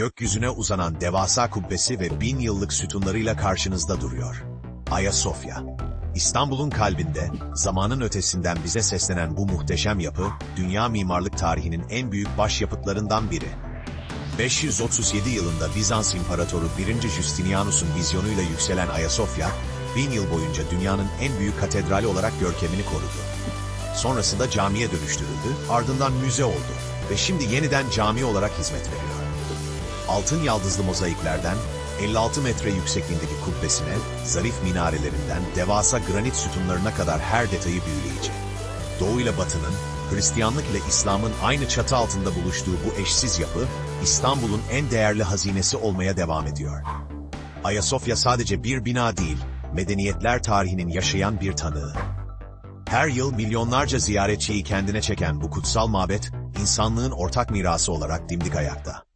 gökyüzüne uzanan devasa kubbesi ve bin yıllık sütunlarıyla karşınızda duruyor. Ayasofya. İstanbul'un kalbinde, zamanın ötesinden bize seslenen bu muhteşem yapı, dünya mimarlık tarihinin en büyük başyapıtlarından biri. 537 yılında Bizans İmparatoru 1. Justinianus'un vizyonuyla yükselen Ayasofya, bin yıl boyunca dünyanın en büyük katedrali olarak görkemini korudu. Sonrasında camiye dönüştürüldü, ardından müze oldu ve şimdi yeniden cami olarak hizmet veriyor. Altın yaldızlı mozaiklerden 56 metre yüksekliğindeki kubbesine, zarif minarelerinden devasa granit sütunlarına kadar her detayı büyüleyici. Doğu ile Batı'nın, Hristiyanlık ile İslam'ın aynı çatı altında buluştuğu bu eşsiz yapı, İstanbul'un en değerli hazinesi olmaya devam ediyor. Ayasofya sadece bir bina değil, medeniyetler tarihinin yaşayan bir tanığı. Her yıl milyonlarca ziyaretçiyi kendine çeken bu kutsal mabet, insanlığın ortak mirası olarak dimdik ayakta.